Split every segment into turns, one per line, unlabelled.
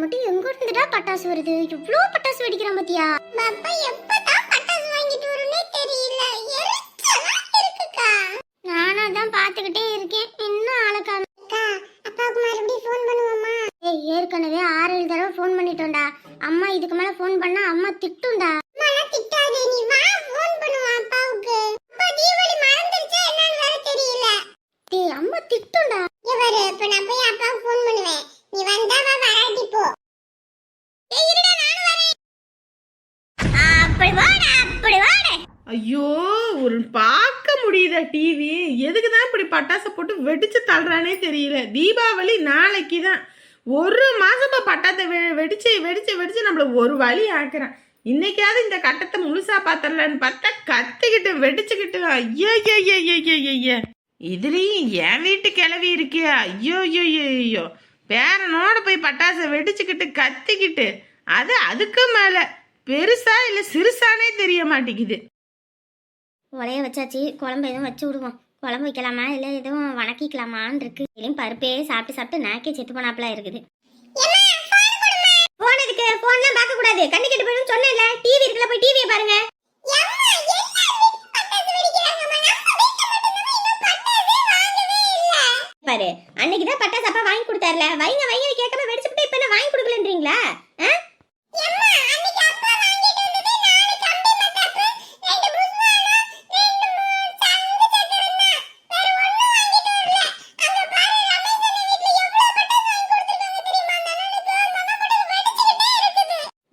மட்டும் எங்க இருந்துடா பட்டாசு வருது? இவ்ளோ பட்டாசு வெடிக்கிறான் பாத்தியா? பாப்பா எப்பதான் பட்டாசு வாங்கிட்டு வரும்னே தெரியல. எரிச்சலா இருக்குக்கா. நானும் தான் பாத்துக்கிட்டே இருக்கேன். இன்னும் ஆளக்காம அப்பாவுக்கு மறுபடியும் ஃபோன் பண்ணுவோமா? ஏய் ஏற்கனவே ஆறு ஏழு தடவை ஃபோன் பண்ணிட்டோம்டா. அம்மா இதுக்கு மேல ஃபோன் பண்ணா அம்மா திட்டும்டா. அம்மா திட்டாதே நீ வா ஃபோன் பண்ணுவா அப்பாவுக்கு. அப்பா தீபாவளி மறந்துருச்சா என்னன்னு வேற தெரியல. டேய் அம்மா திட்டும்டா. இவரு இப்ப நான் போய் அப்பாவுக்கு ஃபோன் பண்ணுவேன். நீ வந்தா வா வராட்டி போ அப்படி அப்படி
ஐயோ ஒரு பார்க்க முடியுதா டிவி எதுக்கு தான் இப்படி பட்டாசை போட்டு வெடிச்சு தள்ளுறானே தெரியல. தீபாவளி நாளைக்கு தான் ஒரு மாசமா பட்டாத்தை வெ- வெடிச்சு வெடிச்சு வெடிச்சு நம்மள ஒரு வழி ஆக்குறான். இன்னைக்காவது இந்த கட்டத்தை முழுசா பார்த்தரலான்னு பார்த்தா கத்துக்கிட்டு வெடிச்சுக்கிட்டு ஐயோ ஐயோ ஐயோ ஐயோ ஐயோ இதுலயும் என் வீட்டு கிளவி இருக்கியா? ஐயோ ஐயோ ஐயோ ஐயோ பேரனோட போய் பட்டாசை வெடிச்சுக்கிட்டு கத்திக்கிட்டு அது அதுக்கு மேல. பெருசா இல்ல சிறுசானே தெரிய மாட்டேங்குது.
உலைய வச்சாச்சு குழம்பு எதுவும் வச்சு விடுவோம். குழம்பு வைக்கலாமா இல்லை எதுவும் வணக்கிக்கலாமான்னு இருக்கு. இதையும் பருப்பே சாப்பிட்டு சாப்பிட்டு நாக்கே செத்து போனாப்ல இருக்குது. போன் இருக்கு போன்லாம் பார்க்க கூடாது. கண்ணு கெட்டு போயிடும் சொன்னேன்ல. டிவி இருக்குல்ல போய் டிவியை பாருங்க. பாரு அன்னைக்கு தான் பட்டாசு அப்பா வாங்கி கொடுத்தாருல. வைங்க வைங்க கேட்காம வெடிச்சுட்டு இப்ப என்ன வாங்கி கொடுக்கலன்றீங்களா ஆ?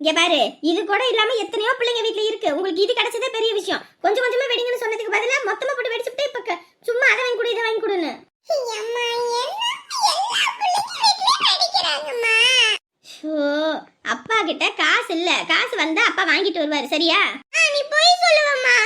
இங்க பாரு இது கூட இல்லாம எத்தனையோ பிள்ளைங்க வீட்ல இருக்கு உங்களுக்கு இது கிடைச்சதே பெரிய விஷயம் கொஞ்சம் கொஞ்சமா வெடிங்கன்னு சொன்னதுக்கு பதிலா மொத்தமா போட்டு வெடிச்சுட்டு இப்ப க- சும்மா அதை வாங்கி கொடு இதை வாங்கி கொடுன்னு ஷோ, அப்பா கிட்ட காசு இல்ல காசு வந்தா அப்பா வாங்கிட்டு வருவாரு சரியா நீ போய் சொல்லுவம்மா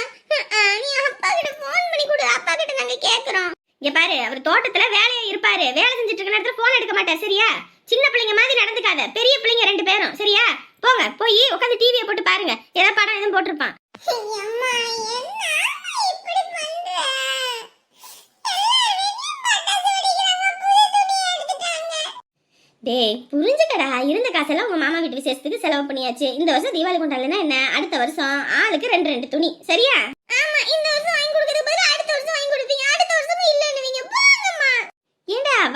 நீ அப்பா கிட்ட ஃபோன் பண்ணி கொடு அப்பா கிட்ட நாங்க கேக்குறோம் இங்க பாரு அவர் தோட்டத்துல வேலையா இருப்பாரு. வேலை செஞ்சுட்டு இருக்க நேரத்துல போன் எடுக்க மாட்டார் சரியா? சின்ன பிள்ளைங்க மாதிரி நடந்துக்காத. பெரிய பிள்ளைங்க ரெண்டு பேரும் சரியா? போங்க போய் உட்காந்து டிவியை போட்டு பாருங்க. ஏதாவது படம் எதுவும் போட்டிருப்பான். டேய் புரிஞ்சுக்கடா. இருந்த காசெல்லாம் உங்க மாமா வீட்டு விசேஷத்துக்கு செலவு பண்ணியாச்சு. இந்த வருஷம் தீபாவளி கொண்டாடலன்னா என்ன? அடுத்த வருஷம் ஆளுக்கு ரெண்டு ரெண்டு துணி சரியா ஆமா இந்த வருஷம் வாங்கி கொடுக்கறது பதிலா அடுத்த வருஷம் வாங்கி கொடுப்பீங்க அடுத்த வருஷமும் இல்லன்னுவீங்க போங்கம்மா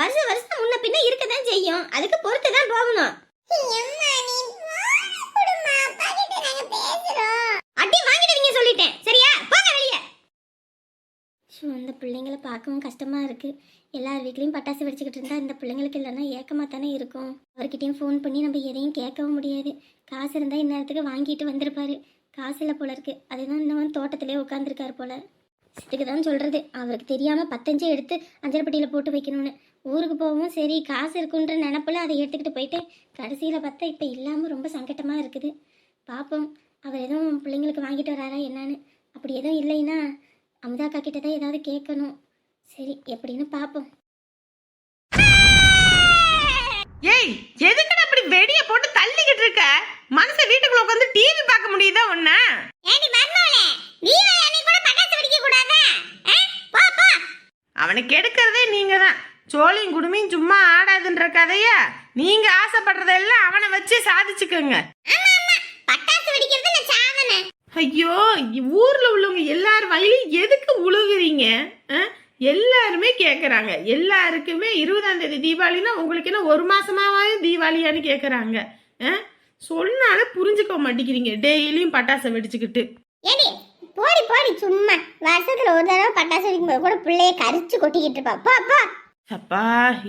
வருஷம் வருஷம் முன்ன பின்ன இருக்கதான் செய்யும். அதுக்கு பொறுத்து தான் போகணும் அடி வாங்கிடுவீங்க சொல்லிட்டேன். சரியா? போங்க வெளியே. ஷோ அந்த பிள்ளைங்களை பார்க்கவும் கஷ்டமா இருக்கு. எல்லார் வீட்லேயும் பட்டாசு வெடிச்சுக்கிட்டு இருந்தா இந்த பிள்ளைங்களுக்கு இல்லைன்னா ஏக்கமாக தானே இருக்கும். அவர்கிட்டயும் ஃபோன் பண்ணி நம்ம எதையும் கேட்கவும் முடியாது. காசு இருந்தால் இந்நேரத்துக்கு வாங்கிட்டு வந்திருப்பாரு. காசு இல்லை போல இருக்கு. அதுதான் இன்னும் தோட்டத்திலே உட்காந்துருக்காரு போல. இதுக்கு தான் சொல்கிறது அவருக்கு தெரியாமல் பத்தஞ்சே எடுத்து அஞ்சரைப்பட்டியில் போட்டு வைக்கணும்னு. ஊருக்கு போகவும் சரி காசு இருக்குன்ற நினப்பில் அதை எடுத்துக்கிட்டு போயிட்டு கடைசியில் பார்த்தா இப்போ இல்லாமல் ரொம்ப சங்கட்டமாக இருக்குது. பார்ப்போம் அவர் எதுவும் பிள்ளைங்களுக்கு வாங்கிட்டு வராரா என்னன்னு. அப்படி எதுவும் இல்லைன்னா அமுதாக்கா கிட்ட தான் ஏதாவது கேட்கணும். சரி எப்படின்னு பார்ப்போம்
ஏய் எதுக்குடா அப்படி வெடிய போட்டு தள்ளிக்கிட்டு இருக்க? மனுஷன் வீட்டுக்குள்ள உட்காந்து டிவி பார்க்க முடியுதா ஒண்ணா
ஏடி அன்னைக்கு கூட பட்டாசு வெடிக்க கூடாதா? போ போ.
அவனை கெடுக்கிறதே நீங்க தான் சோழியும் குடுமையும் சும்மா ஆடாதுன்ற கதைய நீங்க ஆசைப்படுறதெல்லாம் அவனை வச்சு சாதிச்சுக்கோங்க. ஐயோ ஊர்ல உள்ளவங்க எல்லார் வயலையும் எதுக்கு உழுகுறீங்க? எல்லாருமே கேக்குறாங்க. எல்லாருக்குமே இருபதாம் தேதி தீபாவளினா உங்களுக்கு என்ன ஒரு மாசமாவது தீபாவளியான்னு கேக்குறாங்க. ஆ? சொன்னாலும் புரிஞ்சுக்க மாட்டேங்கிறீங்க. டெய்லியும் பட்டாசை வெடிச்சுக்கிட்டு.
போடி போடி சும்மா. வருஷத்துல ஒரு தடவை பட்டாசு வெடிக்கும்போது கூட பிள்ளைய கரிச்சு கொட்டிக்கிட்டு இருப்பா. போ போ.
அப்பா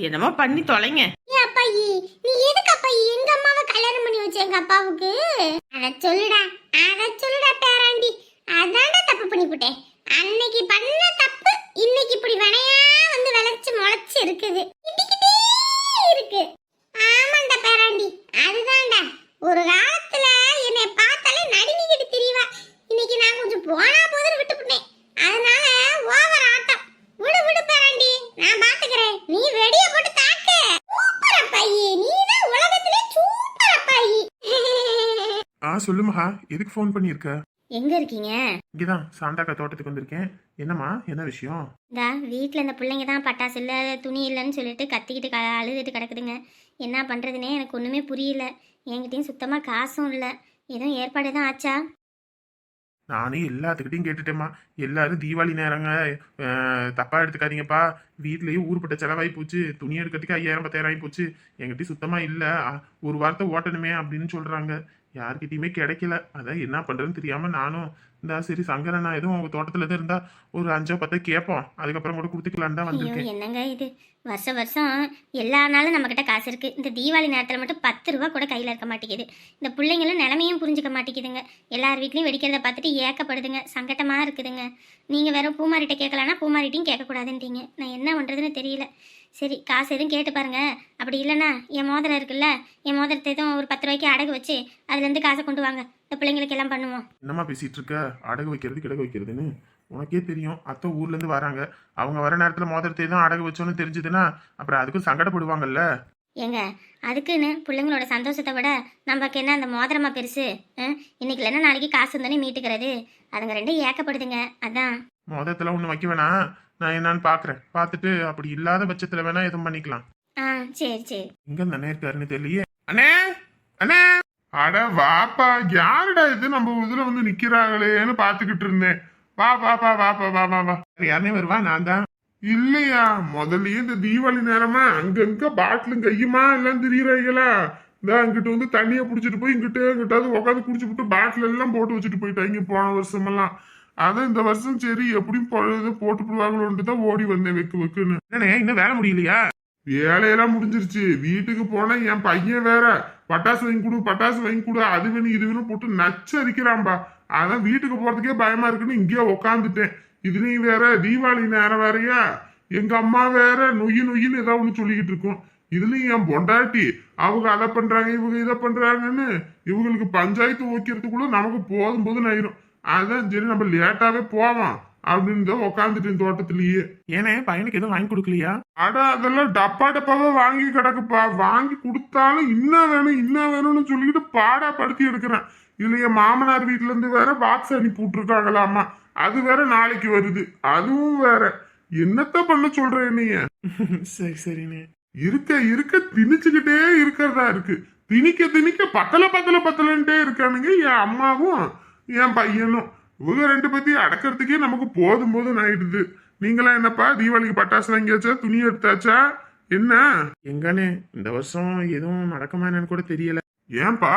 என்னமோ பண்ணி தொலைங்க.
அப்பாயி நீ எதுக்கு அப்பாயி? எங்க அம்மாவை கல்யாணம் பண்ணி வச்ச எங்க அப்பாவுக்கு? அத சொல்லுடா அத சொல்லுடா பேராண்டி. அதான்டா தப்பு பண்ணி போட்டேன் அன்னைக்கு பண்ண தப்பு இன்னைக்கு இப்படி வினையா வந்து விளைச்சு முளைச்சு இருக்குது இடிக்கிட்டே இருக்கு ஆமாண்டா பேராண்டி அதுதான்டா ஒரு காலத்துல என்னை பார்த்தாலே நடுங்கிக்கிட்டு திரிவா இன்னைக்கு நான் கொஞ்சம் போனா போதுன்னு விட்டுப்புட்டேன் அதனால ஓவர் ஆட்டம் விடு விடு பேராண்டி நான் பாத்துக்கிறேன் நீ வெடிய போட்டு தாக்கு சூப்பர் அப்பாயி நீ தான் உலகத்திலே சூப்பர் அப்பாயி ஆ சொல்லுமஹா எதுக்கு ஃபோன் பண்ணியிருக்க?
எங்க இருக்கீங்க?
இங்கதான் சாந்தாக்கா தோட்டத்துக்கு வந்திருக்கேன். என்னம்மா என்ன விஷயம்?
இந்த வீட்டில் இந்த பிள்ளைங்க தான் பட்டாசு இல்லை துணி இல்லைன்னு சொல்லிட்டு கத்திக்கிட்டு க அழுதுட்டு கிடக்குதுங்க. என்ன பண்ணுறதுனே எனக்கு ஒன்றுமே புரியல. என்கிட்டயும் சுத்தமாக காசும் இல்லை. எதுவும் ஏற்பாடு தான் ஆச்சா?
நானே எல்லாத்துக்கிட்டையும் கேட்டுட்டேம்மா. எல்லாரும் தீபாவளி நேரங்க அஹ், தப்பா எடுத்துக்காதீங்கப்பா. வீட்லயே ஊருப்பட்ட செலவாகி போச்சு. துணி எடுக்கிறதுக்கு ஐயாயிரம் பத்தாயிரம் ஆகி போச்சு. என்கிட்டயும் சுத்தமா இல்ல. அ, ஒரு வாரத்தை ஓட்டணுமே அப்படின்னு சொல்றாங்க. யார்கிட்டயுமே கிடைக்கல. அதான் என்ன பண்றதுன்னு தெரியாம நானும் இந்த சரி சங்கரண்ணா எதுவும் உங்க தோட்டத்துல தான் இருந்தா ஒரு அஞ்சோ பத்தோ கேட்போம் அதுக்கப்புறம் கூட கொடுத்துக்கலான்னு தான் வந்திருக்கேன்.
என்னங்க இது? வருஷம் வருஷம் எல்லா நாளும் நம்மக்கிட்ட காசு இருக்குது இந்த தீபாவளி நேரத்தில் மட்டும் பத்து ரூபா கூட கையில் இருக்க மாட்டேங்குது. இந்த பிள்ளைங்களும் நிலமையும் புரிஞ்சுக்க மாட்டேங்குதுங்க. எல்லார் வீட்லேயும் வெடிக்கிறத பார்த்துட்டு ஏக்கப்படுதுங்க. சங்கட்டமாக இருக்குதுங்க. நீங்கள் வேற பூமாரிட்ட கேட்கலன்னா பூமாரிட்டையும் கேட்கக்கூடாதுன்றீங்க. நான் என்ன பண்ணுறதுன்னு தெரியல. சரி காசு எதுவும் கேட்டு பாருங்க. அப்படி இல்லைன்னா என் மோதிரம் இருக்குல்ல என் மோதிரத்தை எதுவும் ஒரு பத்து ரூபாய்க்கு அடகு வச்சு அதுலேருந்து காசை கொண்டு வாங்க. இந்த பிள்ளைங்களுக்கு எல்லாம் பண்ணுவோம்.
என்னம்மா பேசிட்டு இருக்க? அடகு வைக்கிறது கிடகு வைக்கிறதுன்னு? உனக்கே தெரியும். அத்தை ஊர்ல இருந்து வராங்க. அவங்க வர நேரத்துல மோதிரத்தை தான் அடகு வச்சோன்னு தெரிஞ்சதுன்னா அப்புறம் அதுக்கும் சங்கடப்படுவாங்கல்ல?
ஏங்க அதுக்குன்னு பிள்ளைங்களோட சந்தோஷத்தை விட நமக்கு என்ன அந்த மோதிரமா பெருசு? இன்னைக்கு இல்லைன்னா நாளைக்கு காசு இருந்தானே மீட்டுக்கிறது. அதுங்க ரெண்டும் ஏக்கப்படுதுங்க. அதான்.
மோதிரத்துல ஒண்ணு வைக்க வேணாம். நான் என்னன்னு பாக்குறேன். பார்த்துட்டு அப்படி இல்லாத பட்சத்துல வேணா எதுவும் பண்ணிக்கலாம்.
ஆ சரி சரி.
எங்க அந்த இருக்காருன்னு தெரியலையே. அண்ணே அண்ணே.
அட வாப்பா யாருடா இது? நம்ம இதுல வந்து நிக்கிறாங்களேன்னு பாத்துக்கிட்டு இருந்தேன். வா வாப்பா வாப்பா வா வா வா
யாருனே வருவா? நான் தான்.
இல்லையா? முதல்லயே இந்த தீபாவளி நேரமா அங்கங்க பாட்டிலும் கையுமா? எல்லாம் திரியறாங்களா இந்த அங்கிட்டு வந்து தண்ணியை புடிச்சிட்டு போய் இங்கிட்டு இங்கிட்டாவது உட்காந்து குடிச்சு விட்டு பாட்டில் எல்லாம் போட்டு வச்சுட்டு போயிட்டாங்க போன வருஷமெல்லாம். அதான் இந்த வருஷம் சரி எப்படியும் பொழுது போட்டு போடுவாங்களோன்ட்டு தான் ஓடி வந்தேன் வெக்கு வெக்குன்னு.
என்னண்ணே இன்னும் வேலை முடியலையா?
வேலையெல்லாம் முடிஞ்சிருச்சு. வீட்டுக்கு போனா என் பையன் வேற. பட்டாசு வாங்கி கொடு பட்டாசு வாங்கி கொடு அது வேணும் இது வேணும் போட்டு நச்சரிக்கிறான்பா அதான் வீட்டுக்கு போறதுக்கே பயமா இருக்குன்னு இங்கேயே உக்காந்துட்டேன். இதுலயும் வேற தீபாவளி நேரம் வேறயா? எங்க அம்மா வேற நொய்யு நொய்யுன்னு ஏதாவது ஒண்ணு சொல்லிக்கிட்டு இருக்கும். இதுலயும் என் பொண்டாட்டி அவங்க அதை பண்றாங்க இவங்க இதை பண்றாங்கன்னு இவங்களுக்கு பஞ்சாயத்து வைக்கிறதுக்குள்ள நமக்கு போதும் போதும் ஆயிரும். அதான் சரி நம்ம லேட்டாவே போவோம் அப்படின்னு தான் உக்காந்துட்டேன் தோட்டத்திலேயே.
ஏனே பையனுக்கு எதுவும் வாங்கி கொடுக்கலையா?
அட அதெல்லாம் டப்பா டப்பாவா வாங்கி கிடக்குப்பா. வாங்கி கொடுத்தாலும் இன்னும் வேணும் இன்னும் வேணும்னு சொல்லிட்டு பாடா படுத்தி எடுக்கிறேன். இதுல என் மாமனார் வீட்ல இருந்து வேற பாக்ஸ் அனுப்பி விட்டுருக்காங்களாமா அது வேற நாளைக்கு வருது. அதுவும் வேற. என்னத்த பண்ண சொல்ற நீங்க
சரி சரிண்ணே.
இருக்க இருக்க திணிச்சுக்கிட்டே இருக்கிறதா இருக்கு. திணிக்க திணிக்க பத்தல பத்தல பத்தலன்ட்டே இருக்கானுங்க என் அம்மாவும். என் பையனும். இவங்க ரெண்டு பத்தியும் அடக்கிறதுக்கே நமக்கு போதும் போதும் ஆயிடுது. நீங்களாம் என்னப்பா தீபாவளிக்கு பட்டாசு வாங்கியாச்சா துணி எடுத்தாச்சா? என்ன?
எங்கண்ணே இந்த வருஷம் எதுவும் நடக்குமா என்னன்னு கூட தெரியல.
ஏன்பா?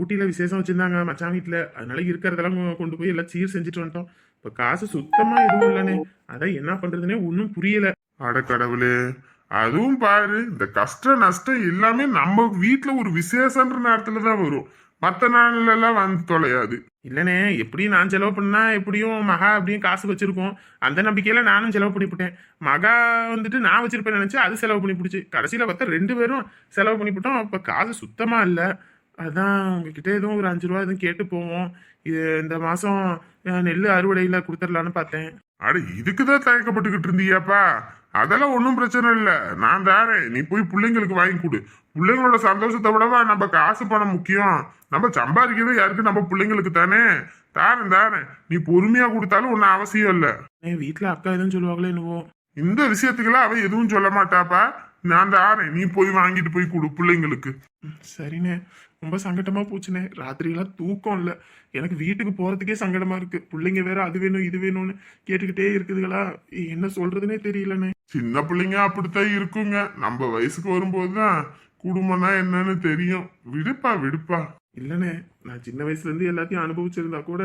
ஊட்டியில விசேஷம் வச்சிருந்தாங்க மச்சான் வீட்டுல அதனால இருக்கிறதெல்லாம் கொண்டு போய் எல்லாம் சீர் செஞ்சுட்டு வந்துட்டோம். இப்ப காசு சுத்தமா எதுவும் இல்லைண்ணே அதான் என்ன பண்றதுனே ஒன்றும் புரியல.
அட கடவுளே அதுவும் பாரு இந்த கஷ்ட நஷ்டம் எல்லாமே நம்ம வீட்ல ஒரு விசேஷன்ற நேரத்துல தான் வரும். மற்ற நாள்லலாம் வந்து தொலையாது.
இல்லைண்ணே எப்படியும் நான் செலவு பண்ணா எப்படியும் மகா அப்படியும் காசு வச்சிருக்கோம். அந்த நம்பிக்கையில நானும் செலவு பண்ணிவிட்டேன் மகா வந்துட்டு நான் வச்சிருப்பேன் நினைச்சு அது செலவு பண்ணி பிடிச்சி. கடைசியில பார்த்தா ரெண்டு பேரும் செலவு பண்ணிவிட்டோம் அப்ப காசு சுத்தமா இல்லை. அதான் உங்ககிட்ட எதுவும் ஒரு அஞ்சு ரூபா எதுவும் கேட்டு போவோம். இது இந்த மாசம் நெல் அறுவடையில கொடுத்துடலான்னு பார்த்தேன்.
அட இதுக்குதான் தயக்கப்பட்டுக்கிட்டு இருந்தியாப்பா. அதெல்லாம் ஒன்றும் பிரச்சனை இல்லை. நான் தாரேன் நீ போய் பிள்ளைங்களுக்கு வாங்கி கொடு. பிள்ளைங்களோட சந்தோஷத்தை விடவா நம்ம காசு பணம் முக்கியம். நம்ம சம்பாதிக்கிறது யாருக்கு? நம்ம பிள்ளைங்களுக்கு தானே. தாரேன் தாரேன். நீ பொறுமையா கொடுத்தாலும் ஒன்றும் அவசியம் இல்லை.
என் வீட்டில் அக்கா எதுவும் சொல்லுவாங்களோ என்னவோ?
இந்த விஷயத்துக்கெல்லாம் அவ எதுவும் சொல்ல மாட்டாப்பா. நான் தாரேன். நீ போய் வாங்கிட்டு போய் கொடு பிள்ளைங்களுக்கு.
சரிண்ணே. ரொம்ப சங்கடமா போச்சுண்ணே ராத்திரியெல்லாம் தூக்கம் இல்லை. எனக்கு வீட்டுக்கு போறதுக்கே சங்கடமா இருக்கு. பிள்ளைங்க வேற அது வேணும் இது வேணும்னு கேட்டுக்கிட்டே இருக்குதுங்களா என்ன சொல்றதுனே தெரியலண்ணே
சின்ன பிள்ளைங்க அப்படித்தான் இருக்குங்க. நம்ம வயசுக்கு வரும்போது தான் குடும்பம்னா என்னன்னு தெரியும். விடுப்பா விடுப்பா.
இல்லைண்ணே நான் சின்ன வயசுல இருந்து எல்லாத்தையும் அனுபவிச்சிருந்தா கூட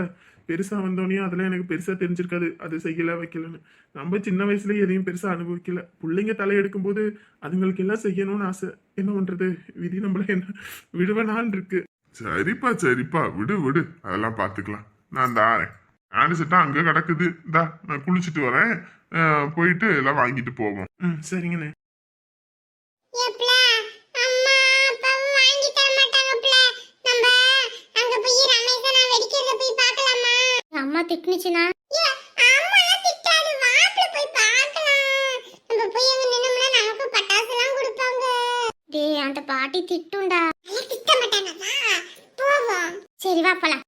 பெருசா வந்தோடனே அதெல்லாம் எனக்கு பெருசா தெரிஞ்சிருக்காது. அது செய்யல வைக்கலன்னு. நம்ம சின்ன வயசுல எதையும் பெருசா அனுபவிக்கல. பிள்ளைங்க தலையெடுக்கும் போது அதுங்களுக்கு எல்லாம் செய்யணும்னு ஆசை. என்ன பண்றது? விதி நம்மள என்ன விடுவனான் இருக்கு.
சரிப்பா சரிப்பா. விடு விடு. அதெல்லாம் பார்த்துக்கலாம் நான் தாரேன் ஆனிசிட்டா அங்க கிடக்குது. இந்தா நான் குளிச்சுட்டு வரேன். போயிட்டு எல்லாம் வாங்கிட்டு போவோம்.
ம் சரிங்கண்ணே.
கொடுப்பாங்க.
டேய் அந்த பாட்டி திட்டுண்டா.
திட்ட மாட்டாங்க
சரி
வா போலாம்.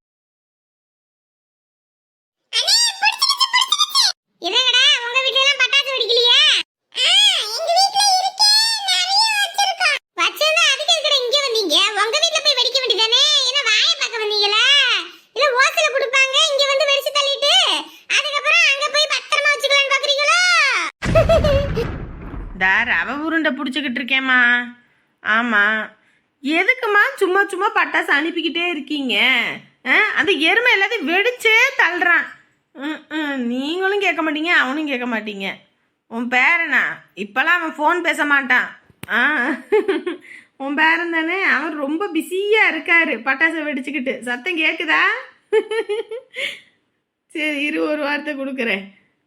உங்க வீட்ல எல்லாம் பட்டாசு வெடிக்கலையா? எங்க வீட்ல இருக்கே. நிறைய வச்சிருக்கோம். வச்சிருந்தா அதுக்கு எதுக்குடா இங்க வந்தீங்க? உங்க வீட்ல போய் வெடிக்க வேண்டியதானே? என்ன வாயை பார்க்க வந்தீங்களா? இல்ல ஓசில குடுப்பாங்க. இங்க வந்து வெடிச்சு தள்ளிட்டு அதுக்கப்புறம் அங்க போய் பத்திரமா வச்சுக்கலாம் பாக்குறீங்களா?
தா ரவ உருண்டை பிடிச்சிக்கிட்டு இருக்கேம்மா. ஆமாம் எதுக்குமா சும்மா சும்மா பட்டாசு அனுப்பிக்கிட்டே இருக்கீங்க? ஆ? அந்த எருமை எல்லாத்தையும் வெடிச்சே தள்ளுறான். ம், ம், நீங்களும் கேட்க மாட்டீங்க அவனும் கேட்க மாட்டீங்க. உன் பேரனா? இப்போல்லாம் அவன் ஃபோன் பேச மாட்டான். ஆ? உன் பேரன் தானே? அவன் ரொம்ப பிஸியாக இருக்காரு. பட்டாசை வெடிச்சுக்கிட்டு. சத்தம் கேட்குதா சரி இரு ஒரு வார்த்தை கொடுக்குறேன்.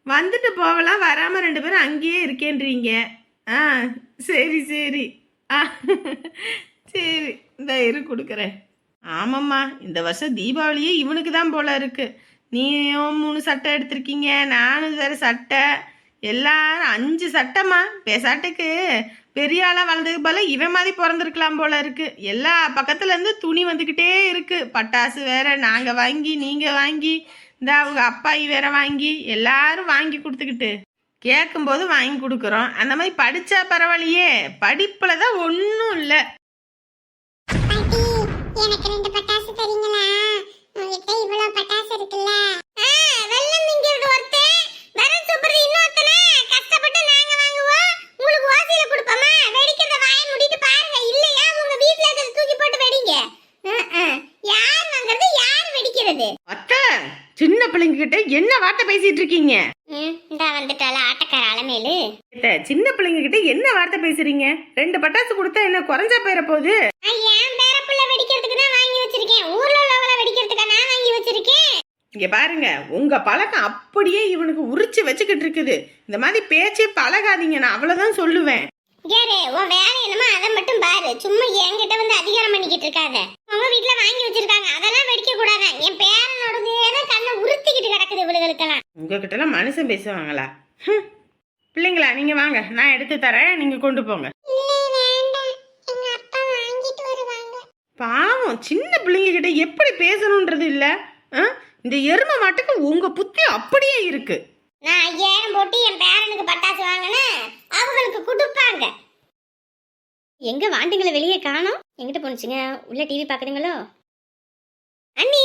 வந்துட்டு போகலாம் வராமல் ரெண்டு பேரும் அங்கேயே இருக்கேன்றீங்க. ஆ சரி சரி. ஆ சரி இந்த இரு கொடுக்குறேன். ஆமாம்மா இந்த வருஷம் தீபாவளியே இவனுக்கு தான் போல இருக்குது நீயும் மூணு சட்டை எடுத்திருக்கீங்க நானும் வேறு சட்டை. எல்லாரும் அஞ்சு சட்டைம்மா பேசாட்டுக்கு. பெரிய ஆளாக வளர்ந்ததுக்கு போல இவன் மாதிரி பிறந்திருக்கலாம் போல இருக்கு. எல்லா பக்கத்துல இருந்து துணி வந்துக்கிட்டே இருக்கு. பட்டாசு வேற நாங்கள் வாங்கி நீங்கள் வாங்கி இந்த அவங்க அப்பாயி வேற வாங்கி எல்லாரும் வாங்கி கொடுத்துக்கிட்டு கேட்கும்போது வாங்கி கொடுக்குறோம். அந்த மாதிரி படிச்சா பரவாயில்லையே. படிப்புல தான் ஒன்றும் இல்லை.
எனக்கு ரெண்டு பட்டாசு தரீங்களா? உங்ககிட்ட இவ்வளவு பட்டாசு இருக்குல்ல? வெள்ளம் இங்க ஒருத்தன். வரன் சூப்பர் இன்னொருத்தன உங்களுக்கு ஓசியில கொடுப்போமா? வெடிக்கிறத வாய மூடிட்டு பாருங்க. இல்லையா? உங்க வீட்ல இருக்கிறத தூக்கி போட்டு வெடிங்க. யார் வாங்குறது யார் வெடிக்கிறது?
அத்தை சின்ன பிள்ளைங்க கிட்ட என்ன வார்த்தை பேசிட்டு இருக்கீங்க?
இந்த வந்துட்டால ஆட்டக்கார அலமேலு
சின்ன பிள்ளைங்க கிட்ட என்ன வார்த்தை பேசுறீங்க? ரெண்டு பட்டாசு கொடுத்தா என்ன குறைஞ்சா போயிட போகுது?
என் பேரப்புள்ள வெடிக்கிறதுக்கு தான் வாங்கி வச்சிருக்கேன். ஊர்ல உள்ளவள வெடிக்கிறதுக்கு நான் வாங்கி வச்சிருக்கேன்
இங்க பாருங்க உங்க பழக்கம் அப்படியே இவனுக்கு உரிச்சு வச்சுக்கிட்டு இருக்குது. இந்த மாதிரி பேச்சே பழகாதீங்க நான் அவ்வளவுதான் சொல்லுவேன்.
கேரு உன் வேலை என்னமோ அதை மட்டும் பாரு. சும்மா என்கிட்ட வந்து அதிகாரம் பண்ணிக்கிட்டு இருக்காத. உங்க வீட்ல வாங்கி வச்சிருக்காங்க. அதெல்லாம் வெடிக்க கூடாது. என் பேரனோடதே கண்ணை உறுத்திக்கிட்டு கிடக்குது இவளுகளுக்கெல்லாம்.
உங்ககிட்ட எல்லாம் மனுஷன் பேசுவாங்களா. பிள்ளைங்களா நீங்க வாங்க. நான் எடுத்து தரேன். நீங்க கொண்டு போங்க. பாவம் சின்ன பிள்ளைங்க கிட்ட எப்படி பேசணுன்றது இல்ல? இந்த எருமை மாட்டுக்கு உங்க புத்தி அப்படியே இருக்கு.
நான் ஐயாயிரம் போட்டு என் பேரனுக்கு பட்டாசு வாங்கினேன். அவங்களுக்கு கொடுப்பாங்க.
எங்க வாண்டுங்களை வெளியே காணோம்? எங்கிட்ட போனுச்சுங்க உள்ள டிவி பாக்குறீங்களோ
அண்ணி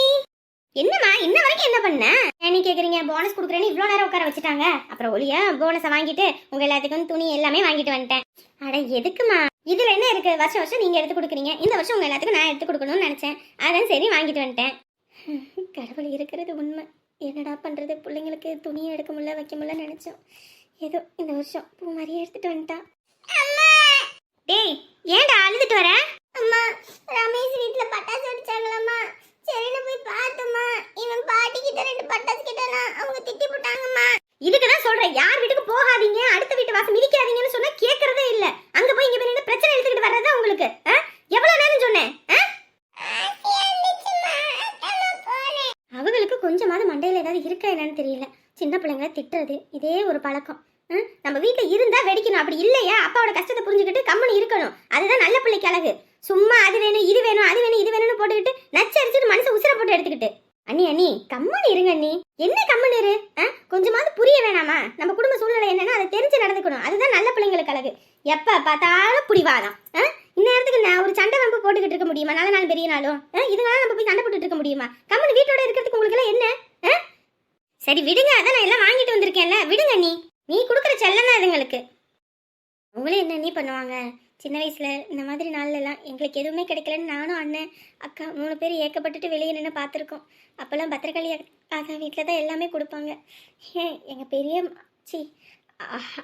என்னம்மா இன்ன வரைக்கும் என்ன பண்ண? நீ கேக்குறீங்க போனஸ் கொடுக்குறேன்னு இவ்வளோ நேரம் உட்கார வச்சுட்டாங்க. அப்புறம் ஒளியா போனஸை வாங்கிட்டு உங்க எல்லாத்துக்கும் துணி எல்லாமே வாங்கிட்டு வந்துட்டேன். அட எதுக்குமா இதுல என்ன இருக்கு? வருஷம் வருஷம் நீங்க எடுத்து கொடுக்குறீங்க. இந்த வருஷம் உங்க எல்லாத்துக்கும் நான் எடுத்து கொடுக்கணும்னு நினைச்சேன். அதான் சரி வாங்கிட்டு வந்துட்டேன். கடவுள் இருக்கிறது உண்மை. என்னடா பண்றது? பிள்ளைங்களுக்கு துணியை எடுக்க முடியல வைக்க முடியல நினச்சோம். ஏதோ இந்த வருஷம் பூ மாதிரியே எடுத்துட்டு வந்துட்டா. டேய் ஏன்டா அழுதுட்டு வர?
அம்மா ரமேஷ் வீட்டில் பட்டாசு வெடிச்சாங்களாம்மா. சரின்னு போய் பார்த்தோம்மா. இவன் பாட்டி கிட்ட ரெண்டு பட்டாசு கிட்டனா அவங்க திட்டி போட்டாங்கம்மா.
இதுக்கு தான் சொல்கிறேன் யார் வீட்டு போகாதீங்க அடுத்த வீட்டு வாசல் மிதிக்காதீங்கன்னு சொன்னா கேக்குறதே இல்ல அங்க போய் இங்க போய் நின்னு பிரச்சனை எடுத்துக்கிட்டு வர்றதா உங்களுக்கு ஆ? எவ்வளவு நேரம் சொன்னேன் ஆ? அவங்களுக்கு கொஞ்சமாவது மண்டையில ஏதாவது இருக்கா என்னன்னு தெரியல சின்ன பிள்ளைங்கள திட்டுறது இதே ஒரு பழக்கம் ஆ? நம்ம வீட்டுல இருந்தா வெடிக்கணும் அப்படி இல்லையா அப்பாவோட கஷ்டத்தை புரிஞ்சுக்கிட்டு கம்முன்னு இருக்கணும் அதுதான் நல்ல பிள்ளைக்கு அழகு சும்மா அது வேணும் இது வேணும் அது வேணும் இது வேணும்னு போட்டுக்கிட்டு நச்சு அடிச்சுட்டு மனசை உசுர போட்டு எடுத்துக்கிட்டு அண்ணி அண்ணி கம்மன் இருங்க அண்ணி என்ன கம்மன் இரு ஆ? கொஞ்சமாவது புரிய வேணாமா நம்ம குடும்ப சூழ்நிலை என்னன்னா அதை தெரிஞ்சு நடந்துக்கணும் அதுதான் நல்ல பிள்ளைங்களுக்கு அழகு எப்ப பார்த்தாலும் புடிவாதம் ஆ? இந்நேரத்துக்கு நான் ஒரு சண்டை வம்பு போட்டுக்கிட்டு இருக்க முடியுமா நல்ல நாள் பெரிய நாளும் ஆ? இதனால நம்ம போய் சண்டை போட்டுட்டு இருக்க முடியுமா? கம்மன் வீட்டோட இருக்கிறதுக்கு உங்களுக்கு எல்லாம் என்ன? ஆ? சரி விடுங்க. அதான் நான் எல்லாம் வாங்கிட்டு வந்திருக்கேன்ல. விடுங்க நீ. நீ கொடுக்குற செல்லம் இதுங்களுக்கு அவங்களே என்ன நீ பண்ணுவாங்க? சின்ன வயசுல இந்த மாதிரி நாள்ல எல்லாம் எங்களுக்கு எதுவுமே கிடைக்கலன்னு நானும் அண்ணன் அக்கா மூணு பேர் ஏக்கப்பட்டுட்டு வெளியே நின்று பார்த்துருக்கோம். அப்போல்லாம் பத்திரகாளி அக்கா வீட்டில் தான் எல்லாமே கொடுப்பாங்க. ஏன் எங்கள் பெரிய சி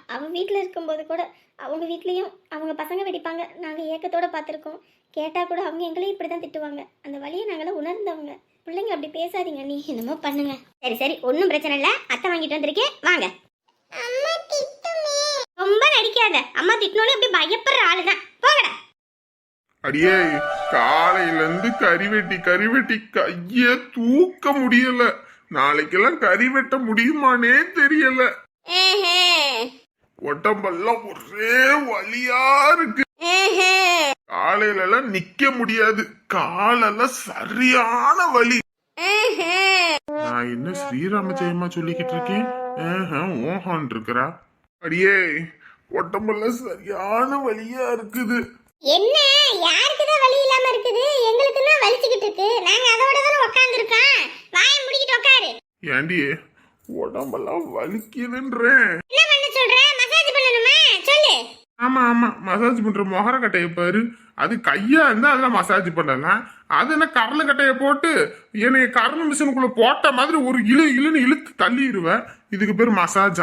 அவன் வீட்டில் இருக்கும்போது கூட அவங்க வீட்லேயும் அவங்க பசங்க வெடிப்பாங்க. நாங்கள் ஏக்கத்தோடு பார்த்துருக்கோம். கேட்டால் கூட அவங்க எங்களையும் இப்படி தான் திட்டுவாங்க. அந்த வழியை நாங்களாம் உணர்ந்தவங்க. பிள்ளைங்க அப்படி பேசாதீங்க. நீ என்னமோ பண்ணுங்க. சரி சரி. ஒன்றும் பிரச்சனை இல்லை. அத்தை வாங்கிட்டு வந்திருக்கேன். வாங்க.
அம்மா திட்டுமே.
ரொம்ப நடிக்காத. அம்மா திட்டினோடனே அப்படி பயப்படுற ஆளு தான் போங்கடா.
அடியே காலையில இருந்து கறி வெட்டி கறி வெட்டி கைய தூக்க முடியல. நாளைக்கெல்லாம் கறி வெட்ட முடியுமானே தெரியல. உடம்பெல்லாம் ஒரே வலியா இருக்கு. காலையில எல்லாம் நிக்க முடியாது. காலெல்லாம் சரியான வலி. நான் என்ன ஸ்ரீராம ஜெயமா சொல்லிக்கிட்டு இருக்கேன்? ஓஹான் இருக்கிறா. அடியே உடம்பெல்லாம் சரியான வலியா இருக்குது.
என்ன? யாருக்கு தான் வலி இல்லாம இருக்குது? எங்களுக்கு தான் வலிச்சுக்கிட்டு இருக்கு. நாங்க அதோட தானே உட்காந்துருக்கோம் வாயை முடிக்கிட்டு உட்காரு
ஏண்டி உடம்பெல்லாம் வலிக்குதுன்றேன்
என்ன பண்ண சொல்ற? மசாஜ் பண்ணணுமா? சொல்லு.
ஆமா ஆமா. மசாஜ் பண்ற முகர கட்டைய பாரு. அது கையா இருந்தா அதுல மசாஜ் பண்ணலாம். அது என்ன கரல கட்டைய போட்டு என்னைய கரல் மிஷினுக்குள்ள போட்ட மாதிரி ஒரு இழு இழுன்னு இழுத்து தள்ளிடுவேன். இதுக்கு பேர்
என்ன மசாஜ்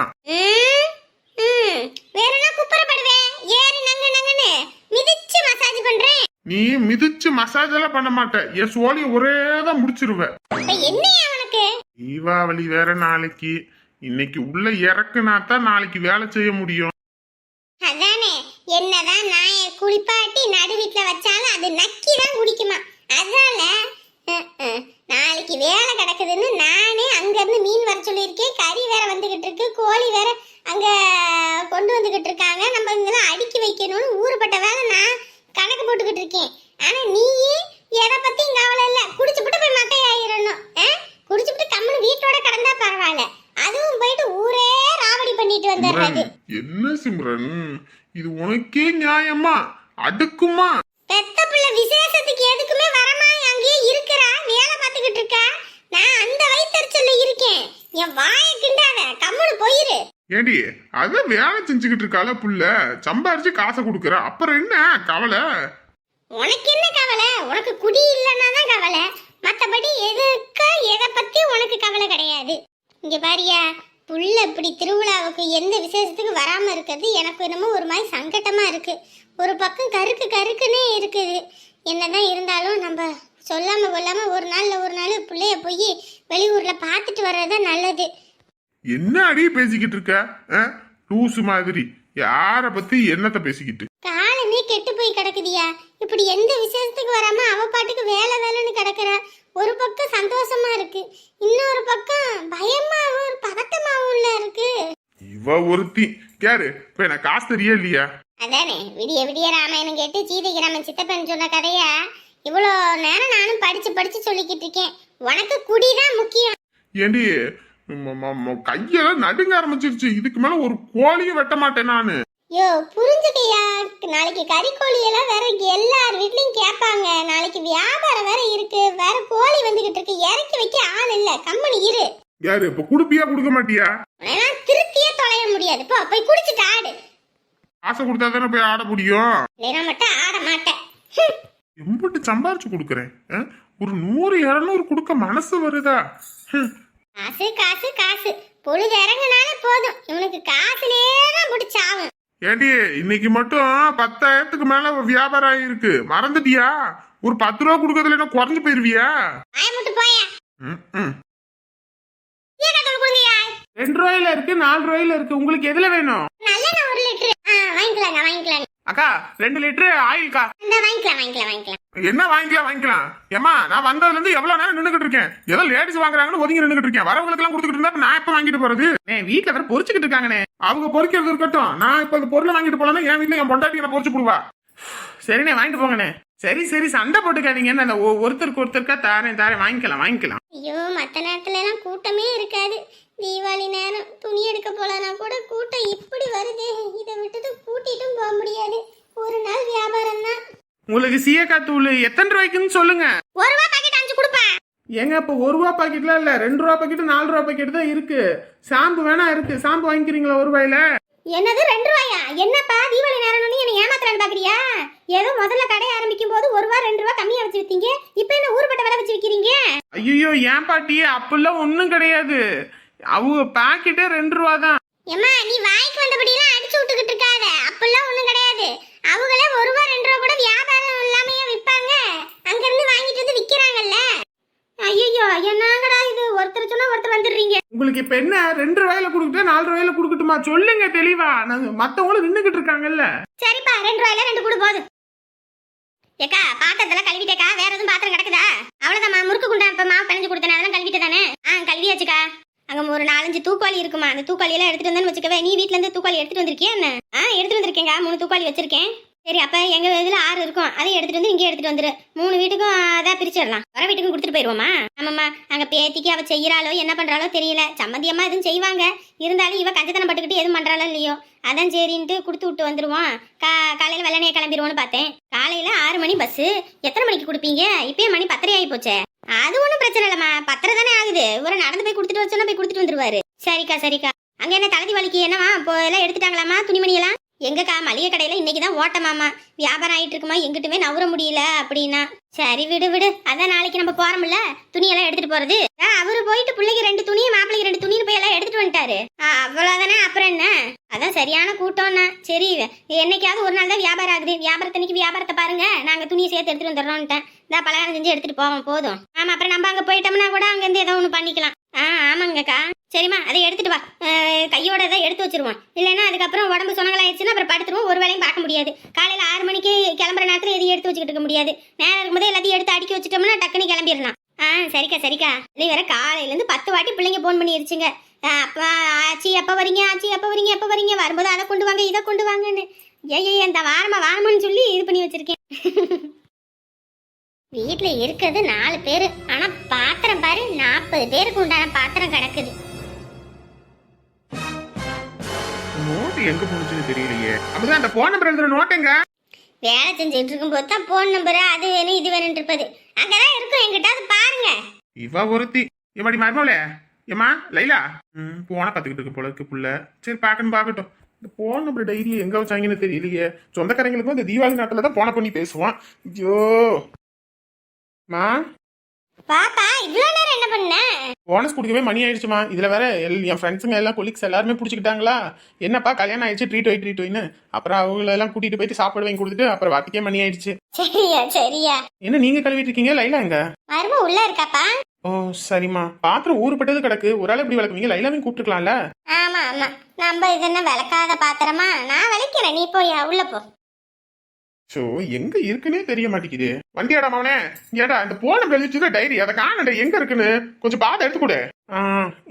நீ மிதிச்சு மசாஜ் எல்லாம் பண்ண மாட்ட. என் சோழி ஒரே தான் முடிச்சிருவ
இப்ப என்னையா உனக்கு?
தீபாவளி வேற நாளைக்கு. இன்னைக்கு உள்ள இறக்குனா தான் நாளைக்கு வேலை செய்ய முடியும்.
குளிப்பாட்டி நடு வீட்டில் வச்சாலும் அது நக்கி தான் குடிக்குமா? அதனால நாளைக்கு வேலை கிடக்குதுன்னு நானே அங்கேருந்து மீன் வர சொல்லியிருக்கேன். கறி வேற வந்துக்கிட்டு இருக்கு. கோழி வேற அங்கே கொண்டு வந்துக்கிட்டு இருக்காங்க. நம்ம இதெல்லாம் அடுக்கி வைக்கணும்னு ஊறுபட்ட வேலை நான் கணக்கு போட்டுக்கிட்டு இருக்கேன். ஆனால் நீ எதை பற்றியும் கவலை இல்லை. குடிச்சுப்புட்டு போய் மட்டை ஆ குடிச்சுப்புட்டு கம்முன்னு வீட்டோட கடந்தா பரவாயில்ல. அதுவும் போயிட்டு ஊரே ராவடி பண்ணிட்டு வந்துடுறது.
என்ன சிம்ரன்? இது உனக்கே நியாயமா? அடுக்குமா?
பெத்த பிள்ளை விசேஷத்துக்கு எதுக்குமே வரமா அங்கேயே இருக்கிறா? வேலை பார்த்துக்கிட்டு இருக்கா? நான் அந்த வயிற்றுச்சல்ல இருக்கேன். என் வாயை கிண்டாத கம்முனு போயிரு.
ஏண்டி அதான் வேலை செஞ்சுக்கிட்டு இருக்கால புள்ள? சம்பாரிச்சு காசை கொடுக்குற. அப்புறம் என்ன கவலை?
உனக்கு என்ன கவலை? உனக்கு குடி இல்லைன்னா தான் கவலை. மற்றபடி எதுக்கு எதை பத்தி உனக்கு கவலை கிடையாது. இங்க பாரியா புள்ள இப்படி திருவிழாவுக்கு எந்த விசேஷத்துக்கு வராம இருக்கிறது எனக்கு என்னமோ ஒரு மாதிரி சங்கட்டமா இருக்கு. ஒரு பக்கம் கருக்கு கருக்குன்னே இருக்குது. என்னதான் இருந்தாலும் நம்ம சொல்லாம கொள்ளாம ஒரு நாள்ல ஒரு நாள் பிள்ளைய போய் வெளியூர்ல பார்த்துட்டு வர்றதுதான் நல்லது.
என்ன அடி பேசிக்கிட்டு இருக்க? லூசு மாதிரி. யார பத்தி என்னத்த பேசிக்கிட்டு?
காலமே கெட்டு போய் கிடக்குதியா. இப்படி எந்த விசேஷத்துக்கு வராம அவ பாட்டுக்கு வேலை வேலைன்னு கிடக்குறா. ஒரு பக்கம் சந்தோஷமா இருக்கு இன்னொரு பக்கம் பயமாவும் பதட்டமாவும்ல இருக்கு.
இவ ஒருத்தி. யாரு? இப்ப எனக்கு காசு தெரிய இல்லையா?
அதானே விடிய விடிய ராமாயணம் கேட்டு சீதைக்கு ராமன் சித்தப்பன் சொன்ன கதைய இவ்வளோ நேரம் நானும் படிச்சு படிச்சு சொல்லிக்கிட்டு இருக்கேன். உனக்கு குடிதான் முக்கியம்.
ஏண்டி கையெல்லாம் நடுங்க ஆரம்பிச்சிருச்சு. இதுக்கு மேல ஒரு கோழியும் வெட்ட மாட்டேன் நானு.
யோ புரிஞ்சுக்கையா? நாளைக்கு கறிக்கோழி எல்லாம் வேற எல்லார் வீட்லயும் கேட்பாங்க. நாளைக்கு வியாபாரம் வேற இருக்கு. வேற கோழி வந்துகிட்டு இருக்கு. இறக்கி வைக்க ஆள் இல்ல. கம்பெனி இரு.
யாரு? இப்ப குடுப்பியா கொடுக்க மாட்டியா?
உன்னெல்லாம் திருத்தியே தொலைய முடியாது. போ போய் குடிச்சிட்டு ஆடு.
காசை கொடுத்தா தானே போய் ஆட முடியும்?
இல்லைனா மட்டும் ஆட மாட்டேன்.
எம்பிட்டு சம்பாரிச்சு கொடுக்குறேன்? ஒரு நூறு இரநூறு கொடுக்க மனசு வருதா.
காசு காசு காசு. பொழுது இறங்குனாலே போதும். இவனுக்கு காசுலயே தான் பிடிச்சாகும்.
ஏண்டி இன்னைக்கு மட்டும் பத்தாயிரத்துக்கு மேல வியாபாரம் ஆயிருக்கு மறந்துட்டியா? ஒரு பத்து ரூபா கொடுக்கறதுல என்ன குறைஞ்சு போயிருவியா?
ரெண்டு ரூபாயில இருக்கு நாலு ரூபாயில இருக்கு. உங்களுக்கு எதுல வேணும்?
ஒரு
அக்கா ரெண்டு லிட்டரு ஆயில்க்கா
என்ன வாங்கிக்கலாம் வாங்கிக்கலாம்? ஏமா நான் வந்ததுல இருந்து எவ்வளவு நேரம் நின்னுகிட்டு இருக்கேன். ஏதோ லேடிஸ் வாங்குறாங்கன்னு ஒதுங்கி நின்னுகிட்டு இருக்கேன். வரவங்களுக்கு எல்லாம் கொடுத்துட்டு இருந்தா நான் எப்ப வாங்கிட்டு போறது?
வீட்டுல வேற பொரிச்சுக்கிட்டு இருக்காங்கண்ணே.
அவங்க பொறிக்கிறது இருக்கட்டும். நான் இப்ப இந்த பொருளை வாங்கிட்டு போலன்னா என் வீட்டுல என் பொண்டாட்டி என்ன பொறிச்சு போடுவா?
சரிண்ணே வாங்கிட்டு போங்கண்ணே. சரி சரி சண்டை போட்டுக்காதீங்கன்னு அந்த ஒருத்தருக்கு ஒருத்தருக்கா தாரேன் தாரேன். வாங்கிக்கலாம் வாங்கிக்கலாம்.
ஐயோ மற்ற நேரத்துல எல்லாம் கூட்டமே இருக்காது. தீபாவளி நேரம் துணி எடுக்க போலனா கூட கூட்டம் இப்படி வருது. இதை விட்டுட்டு கூட்டிட்டும் போக முடியாது. ஒரு நாள் வியாபாரம் தான்
உங்களுக்கு சீயக்காய் தூள் எத்தனை ரூபாய்க்குன்னு சொல்லுங்க.
ஒரு ரூபா பாக்கெட் அஞ்சு கொடுப்பா.
ஏங்க இப்போ ஒரு ரூபா பாக்கெட்லாம் இல்ல ரெண்டு ரூபா பாக்கெட் நாலு ரூபா பாக்கெட் தான் இருக்கு. ஷாம்பு வேணா இருக்கு. ஷாம்பு வாங்கிக்கிறீங்களா ஒரு ரூபாயில
என்னது ரெண்டு ரூபாயா? என்னப்பா தீபாவளி நேரம் என்ன ஏமாத்துறான்னு பாக்குறியா? ஏதோ முதல்ல கடை ஆரம்பிக்கும் போது ஒரு ரூபா ரெண்டு ரூபா கம்மியா வச்சு வித்தீங்க. இப்போ என்ன ஊருப்பட்ட விலை வச்சு விக்கிறீங்க?
ஐயோ ஏன் பாட்டி? அப்பெல்லாம் ஒன்றும் கிடையாது. அவங்க பாக்கெட்டே ரெண்டு ரூபா தான்.
ஏம்மா நீ வாய்க்கு வந்தபடியெல்லாம் அடிச்சு விட்டுக்கிட்டு இருக்காத. அப்பெல்லாம் ஒண்ணும் கிடையாது. அவங்களே ஒரு ரூபா ரெண்டு ரூபா கூட வியாபாரம் இல்லாமையே விற்பாங்க. அங்க இருந்து வாங்கிட்டு வந்து விக்கிறாங்கல்ல. ஐயோ என்னங்கடா இது? ஒருத்தர் சொன்னா ஒருத்தர் வந்துடுறீங்க.
உங்களுக்கு இப்ப என்ன? ரெண்டு ரூபாயில கொடுக்கட்டா நாலு ரூபாயில கொடுக்கட்டுமா? சொல்லுங்க தெளிவா. நாங்க மத்தவங்களும் நின்னுகிட்டு இருக்காங்கல்ல.
சரிப்பா ரெண்டு ரூபாயில ரெண்டு கூட போதும் ஏக்கா பாத்திரத்தெல்லாம் கழுவிட்டேக்கா. வேற எதுவும் பாத்திரம் கிடக்குதா? அவ்வளவுதாம்மா முறுக்கு குண்டா இப்ப மாவு பிணைஞ்சு கொடுத்தேன். அதெல்லாம் கழுவிட்டு தானே? ஆ கழுவியாச்சுக்கா. அங்க ஒரு நாலஞ்சு தூக்குவாளி இருக்குமா? அந்த தூக்குவாளி எல்லாம் எடுத்துட்டு வந்தேன்னு வச்சுக்கவே நீ வீட்ல இருந்து தூக்குவாளி எடுத்துட்டு வந்திருக்கியா என்ன? ஆ எடுத்துட்டு வந்திருக்கேங்க மூணு தூக்குவாளி வச்சிருக்கேன்.
சரி அப்ப எங்க இதுல ஆறு இருக்கும். அதையும் எடுத்துட்டு வந்து இங்கே எடுத்துட்டு வந்துரு. மூணு வீட்டுக்கும் அதான் பிரிச்சிடலாம். வர வீட்டுக்கும் கொடுத்துட்டு போயிருவோமா? ஆமாம்மா. அங்க பேத்திக்கு அவ செய்யறாளோ என்ன பண்ணுறாளோ தெரியல. சம்மந்தியம்மா எதுவும் செய்வாங்க. இருந்தாலும் இவ கஞ்சத்தனம் பட்டுக்கிட்டு எதுவும் பண்றாளோ இல்லையோ. அதான் சரின்ட்டு கொடுத்து விட்டு வந்துருவோம். கா காலையில வெள்ளனையே கிளம்பிடுவோம்னு பார்த்தேன். காலையில ஆறு மணி பஸ் எத்தனை மணிக்கு கொடுப்பீங்க? இப்பயே மணி பத்தரை ஆகி போச்சே. அது ஒன்றும் பிரச்சனை இல்லம்மா. பத்தரை தானே ஆகுது. ஒரு நடந்து போய் கொடுத்துட்டு வச்சோன்னா போய் கொடுத்துட்டு வந்துருவாரு. சரிக்கா சரிக்கா. அங்க என்ன தகுதி வலிக்கு? என்னவா இப்போ எல்லாம் எடுத்துட்டாங்களாமா துணிமணி எல்லாம் எங்கக்கா மளிகை கடையில இன்னைக்கு தான் ஓட்டமாமா வியாபாரம் ஆயிட்டு இருக்குமா? எங்கிட்டுமே நவர முடியல அப்படின்னா. சரி விடு விடு. அதான் நாளைக்கு நம்ம போறோம்ல. துணியெல்லாம் எடுத்துட்டு போறது. ஆ, அவரு போயிட்டு பிள்ளைக்கு ரெண்டு துணியும் மாப்பிள்ளைக்கு ரெண்டு துணியும் போய் எல்லாம் எடுத்துட்டு வந்துட்டாரு. ஆ, அவ்வளவுதானே? அப்புறம் என்ன? அதான் சரியான கூட்டம்னா. சரி என்னைக்காவது ஒரு நாள் தான் வியாபாரம் ஆகுது. வியாபாரத்தன்னைக்கு வியாபாரத்தை பாருங்க. நாங்க துணியை சேர்த்து எடுத்துட்டு வந்துடுறோம்ட்டேன் இந்த பலகாரம் செஞ்சு எடுத்துட்டு போவோம். போதும். ஆமா அப்புறம் நம்ம அங்க போயிட்டோம்னா கூட அங்க இருந்து ஏதோ ஒண்ணு பண்ணிக்கலாம். ஆ ஆமாங்கக்கா. சரிம்மா அதை எடுத்துட்டு வா. கையோட தான் எடுத்து வச்சிருவோம். இல்லைன்னா அதுக்கப்புறம் உடம்பு சொன்னங்களாயிடுச்சுன்னா அப்புறம் படுத்துருவோம். ஒரு வேலையும் பார்க்க முடியாது. காலையில் ஆறு மணிக்கு கிளம்புற நேரத்தில் எதையும் எடுத்து வச்சுக்கிட்டு இருக்க முடியாது. நேரம் இருக்கும்போது எல்லாத்தையும் எடுத்து அடுக்கி வச்சுட்டோம்னா டக்குன்னு கிளம்பிடலாம். ஆ சரிக்கா சரிக்கா. இல்லை வேற காலையிலேருந்து பத்து வாட்டி பிள்ளைங்க ஃபோன் பண்ணிருச்சுங்க. அப்பா ஆச்சி எப்போ வரீங்க ஆச்சி எப்போ வரீங்க எப்போ வரீங்க வரும்போது அதை கொண்டு வாங்க இதை கொண்டு வாங்கன்னு. ஏய் அந்த வாரமாக வாரமா வாரமான்னு சொல்லி இது பண்ணி வச்சிருக்கேன். வீட்டில் இருக்கிறது நாலு பேர். ஆனால் பாத்திரம் பாரு நாற்பது பேருக்கு உண்டான பாத்திரம் கிடக்குது.
நோட்டு எங்க போனுச்சுன்னு தெரியலையே. அப்படிதான் அந்த போன் நம்பர் எழுதுற நோட்டுங்க.
வேலை செஞ்சுட்டு இருக்கும்போது தான் ஃபோன் நம்பரு அது வேணும் இது வேணும் இருப்பது. அங்கதான் இருக்கும் என்கிட்ட அது பாருங்க.
இவ ஒருத்தி. எம்மாடி மருமவளே. ஏம்மா லைலா? ம் போன கத்துக்கிட்டு இருக்கு போல இருக்கு புள்ள. சரி பார்க்கணும் பார்க்கட்டும். இந்த போன் நம்பர் டைரி எங்க வச்சாங்கன்னு தெரியலையே. சொந்தக்காரங்களுக்கும் இந்த தீபாவளி நாட்டில் தான் போன பண்ணி பேசுவான். ஐயோ. மா
பாப்பா இவ்வளவு நேரம் என்ன பண்ண?
போனஸ் கொடுக்கவே மணி ஆயிடுச்சுமா. இதுல வேற என் ஃப்ரெண்ட்ஸுங்க எல்லாம் கொலிக்ஸ் எல்லாருமே பிடிச்சிக்கிட்டாங்களா? என்னப்பா கல்யாணம் ஆயிடுச்சு ட்ரீட் வை ட்ரீட் வைன்னு அப்புறம் அவங்கள எல்லாம் கூட்டிட்டு போயிட்டு சாப்பாடு வாங்கி கொடுத்துட்டு அப்புறம் வாத்திக்கே மணி ஆயிடுச்சு.
சரியா சரியா.
என்ன நீங்க கழுவிட்டு இருக்கீங்க? லைலா எங்க?
மரும உள்ள இருக்காப்பா?
ஓ சரிம்மா. பாத்திரம் ஊறுபட்டது கிடக்கு. ஒரு ஆள் எப்படி விளக்குவீங்க? லைலாவையும் கூப்பிட்டுக்கலாம்ல
ஆமா ஆமா. நம்ம இது என்ன விளக்காத பாத்திரமா? நான் விளக்கிறேன். நீ போய் உள்ள போ.
ஸோ எங்க இருக்குன்னே தெரிய மாட்டேங்குது. வண்டியாடா மவனே ஏடா இந்த போன எழுதிச்சு டைரி அதை காணடா எங்க இருக்குன்னு. கொஞ்சம் பார்த்து எடுத்து கொடு. ஆ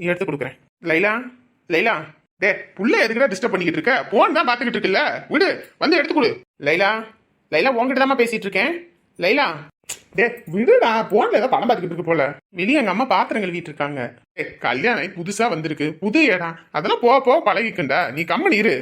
எடுத்து கொடுக்குறேன். லைலா லைலா. டே புள்ள எதுக்குடா டிஸ்டர்ப் பண்ணிக்கிட்டு இருக்க? போன் தான் பார்த்துக்கிட்டு இருக்குல்ல. விடு வந்து எடுத்து கொடு. லைலா லைலா உங்ககிட்ட தாம்மா பேசிட்டு இருக்கேன். லைலா. டே விடுடா போன்ல ஏதோ படம் பார்த்துக்கிட்டு இருக்கு போல. வெளியே எங்க அம்மா பாத்திரம் கழுவிட்டு இருக்காங்க. டே கல்யாணம் புதுசா வந்திருக்கு. புது இடம். அதெல்லாம் போக போக பழகிக்கண்டா. நீ கம்மனி இரு.